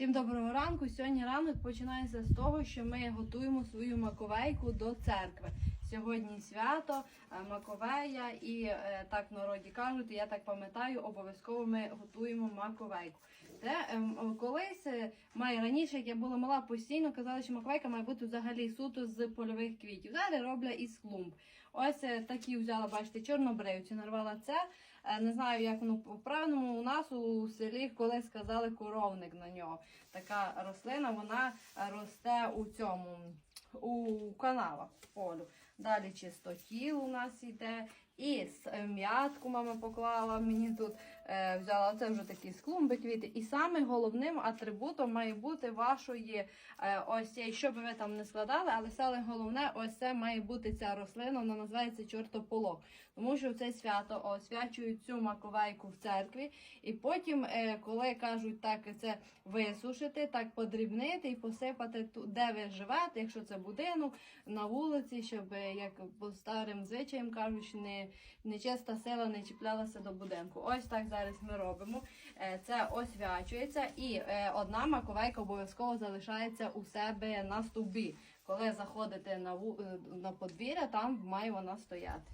Всім доброго ранку. Сьогодні ранок починається з того, що ми готуємо свою маковейку до церкви. Сьогодні свято е, Маковея, і е, так в народі кажуть, я так пам'ятаю, обов'язково ми готуємо маковейку. Це ем, колись е, має раніше, як я була мала, постійно казали, що маковейка має бути взагалі суто з польових квітів. Зараз роблять із клумб. Ось такі взяла, бачите, чорнобривці, нарвала це. Не знаю, як воно по-правильному у нас у селі колись сказали коровник на нього. Така рослина, вона росте у цьому, у канавах полю. Далі чистотіл у нас йде. І с- е, м'ятку мама поклала мені тут, е, взяла це вже такі з клумби квіти. І саме головним атрибутом має бути вашої е, ось цей, що би ви там не складали, але саме головне, ось це має бути ця рослина, вона називається чортополох. Тому що в це свято освячують цю маковейку в церкві, і потім, е, коли кажуть так, це висушити, так подрібнити і посипати ту, де ви живете, якщо це будинок, на вулиці, щоб як по старим звичаям кажуть, не нечиста сила не чіплялася до будинку. Ось так зараз ми робимо. Е, Це освячується, і е, одна маковейка обов'язково залишається у себе на стовбі. Коли заходите на е, на подвір'я, там має вона стояти.